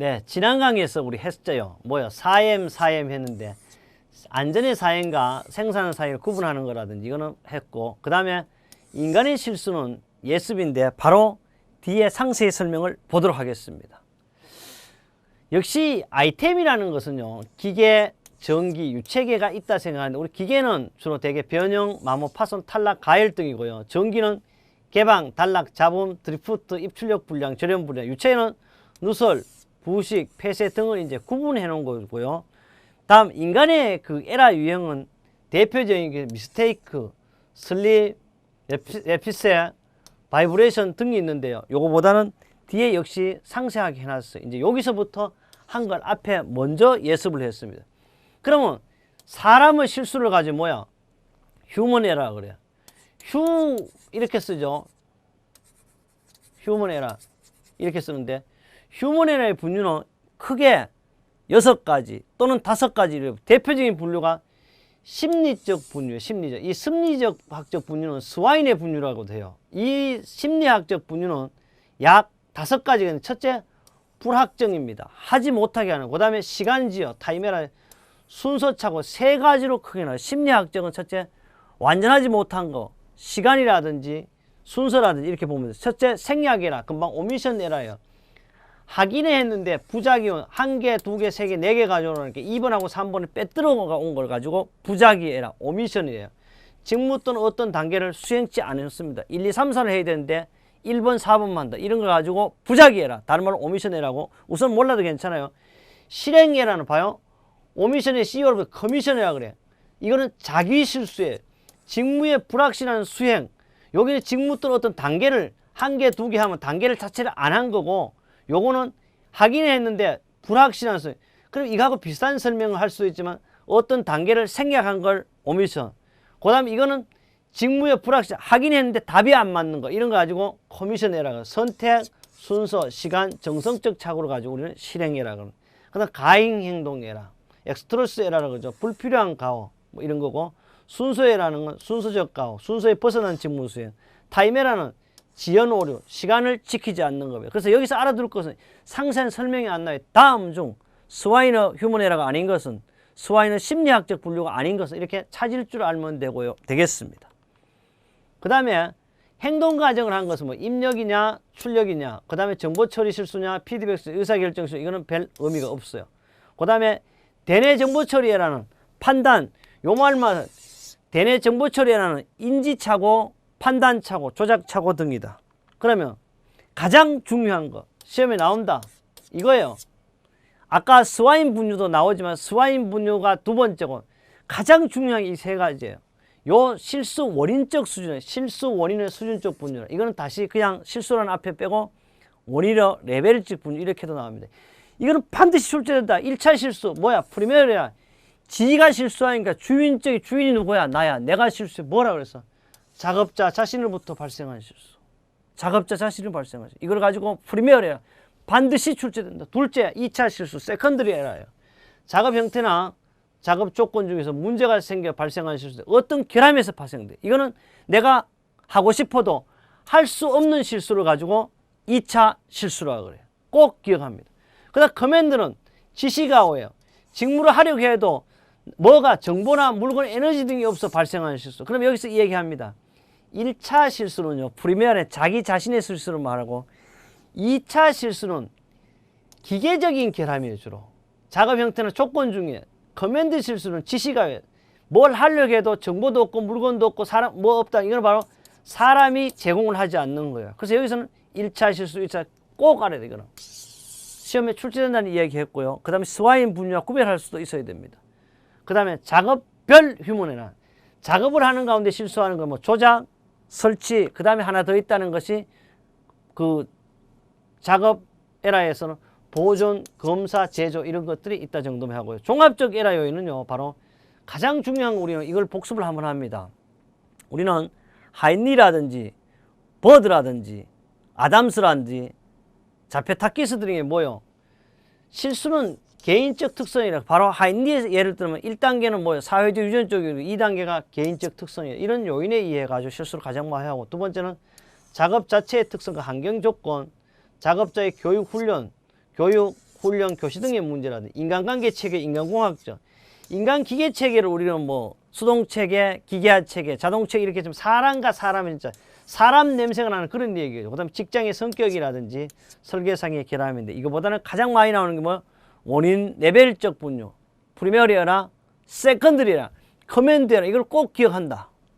네, 지난 강의에서 우리 했어요. 뭐요? 4M, 4M 했는데 안전의 사행과 생산의 사행을 구분하는 거라든지 이거는 했고 그 다음에 인간의 실수는 예습인데 바로 뒤에 상세히 설명을 보도록 하겠습니다. 역시 아이템이라는 것은요 기계, 전기, 유체계가 있다 생각하는데 우리 기계는 주로 대개 변형, 마모, 파손, 탈락, 가열 등이고요. 전기는 개방, 단락, 잡음, 드리프트, 입출력 불량, 절연 불량, 유체는 누설, 부식, 폐쇄 등을 이제 구분해 놓은 거고요. 다음 인간의 그 에라 유형은 대표적인 게 미스테이크, 슬립, 에피- 에피세, 바이브레이션 등이 있는데요. 요거보다는 뒤에 역시 상세하게 해놨어요. 이제 여기서부터 한 걸 앞에 먼저 예습을 했습니다. 그러면 사람의 실수를 가지고 뭐야? 휴먼 에라 그래요. 휴 이렇게 쓰죠. 휴먼 에라 이렇게 쓰는데 에라의 분류는 크게 여섯 가지 또는 다섯 가지를 대표적인 분류가 심리적 분류, 심리적. 이 심리적 학적 분류는 스와인의 분류라고 돼요. 이 심리학적 분류는 약 다섯 가지가 첫째 불확정입니다. 하지 못하게 하는. 그 다음에 시간지요, 타이메라 순서차고 세 가지로 크게 나요. 심리학적은 첫째 완전하지 못한 거, 시간이라든지 순서라든지 이렇게 보면 돼요. 첫째 생략에라, 금방 오미션 에라예요. 확인해 했는데 부작용 한 개, 두 개, 세 개, 네 개 가져오니까 2번하고 3번을 빼들어 온걸 가지고 부작위에라 오미션이에요. 직무 또는 어떤 단계를 수행치 않았습니다. 1, 2, 3, 4를 해야 되는데 1번, 4번만 한다. 이런 걸 가지고 부작위에라. 다른 말로 오미션이라고 우선 몰라도 괜찮아요. 실행에라는 봐요. 오미션의 CEO로 커미션이라 그래. 이거는 자기 실수에 직무의 불확실한 수행. 여기는 직무 또는 어떤 단계를 한 개, 두 개 하면 단계를 자체를 안 한 거고 요거는 하긴 했는데 불확실한 수행. 그럼 이거하고 비슷한 설명을 할 수 있지만 어떤 단계를 생략한 걸 오미션. 그 다음에 이거는 직무의 불확실 하긴 했는데 답이 안 맞는 거 이런 거 가지고 커미션 에라고 선택, 순서, 시간, 정성적 착오를 가지고 우리는 실행 에라고. 그 다음 가행 행동 에라. 엑스트로스 에라라고 그러죠. 불필요한 가오 뭐 이런 거고 순서에라는 건 순서적 가오, 순서에 벗어난 직무 수행. 타임에라는 지연 오류, 시간을 지키지 않는 겁니다. 그래서 여기서 알아둘 것은 상세한 설명이 안 나와요. 다음 중 스와이너 휴먼에라가 아닌 것은 스와이너 심리학적 분류가 아닌 것은 이렇게 찾을 줄 알면 되고요. 되겠습니다. 그 다음에 행동 과정을 한 것은 뭐 입력이냐, 출력이냐, 그 다음에 정보 처리 실수냐, 피드백 수, 의사결정 실수 이거는 별 의미가 없어요. 그 다음에 대내 정보 처리라는 판단, 요 말만 대내 정보 처리라는 인지착오, 판단착오, 조작착오 등이다. 그러면 가장 중요한 거 시험에 나온다. 이거예요. 아까 스와인 분류도 나오지만 스와인 분류가 두 번째고 가장 중요한 이 세 가지예요. 요 실수 원인적 수준, 실수 원인의 수준적 분류. 이거는 다시 그냥 실수라는 앞에 빼고 원인의 레벨적 분류 이렇게도 나옵니다. 이거는 반드시 출제된다. 1차 실수 뭐야? 프리메리야. 지가 실수하니까 주인적이 주인이 누구야? 나야. 내가 실수해. 뭐라 그랬어? 작업자 자신으로부터 발생한 실수. 작업자 자신을 발생하죠. 이걸 가지고 프리미어래요. 반드시 출제된다. 둘째, 2차 실수, 세컨드리 에러예요. 작업 형태나 작업 조건 중에서 문제가 생겨 발생한 실수, 어떤 결함에서 발생돼. 이거는 내가 하고 싶어도 할 수 없는 실수를 가지고 2차 실수라고 그래요. 꼭 기억합니다. 그다음 커맨드는 지시가 오예요. 직무를 하려고 해도 뭐가 정보나 물건, 에너지 등이 없어 발생하는 실수. 그럼 여기서 이 얘기합니다. 1차 실수는요, 프리미어의 자기 자신의 실수를 말하고 2차 실수는 기계적인 결함이에요, 주로. 작업 형태는 조건 중에 커맨드 실수는 지시가 뭘 하려고 해도 정보도 없고 물건도 없고 사람 뭐 없다. 이건 바로 사람이 제공을 하지 않는 거예요. 그래서 여기서는 1차 실수, 2차 꼭 알아야 돼, 이거는. 시험에 출제된다는 이야기 했고요. 그 다음에 스와인 분류와 구별할 수도 있어야 됩니다. 그 다음에 작업별 휴먼에는 작업을 하는 가운데 실수하는 건 뭐 조작, 설치, 그 다음에 하나 더 있다는 것이 그 작업 에라에서는 보존, 검사, 제조 이런 것들이 있다 정도만 하고요. 종합적 에라 요인은요, 바로 가장 중요한 거 우리는 이걸 복습을 한번 합니다. 우리는 하인리라든지 버드라든지 아담스라든지 자페타키스 등이 뭐요? 실수는 개인적 특성이라 바로 하인리의 예를 들면 1단계는 뭐예요? 사회적 유전 쪽이고 2단계가 개인적 특성이에요. 이런 요인에 의해 가지고 실수를 가장 많이 하고 두 번째는 작업 자체의 특성과 환경 조건, 작업자의 교육 훈련, 교육 훈련 교시 등의 문제라든지 인간관계 체계, 인간공학적, 인간 기계 체계를 우리는 뭐 수동 체계, 기계화 체계, 자동 체계 이렇게 좀 사람과 사람의 진짜 사람 냄새가 나는 그런 얘기예요. 그다음에 직장의 성격이라든지 설계상의 결함인데 이거보다는 가장 많이 나오는 게 뭐 원인 레벨적 분류, 프리메리어나 세컨드리나 커맨드나 이걸 꼭 기억한다.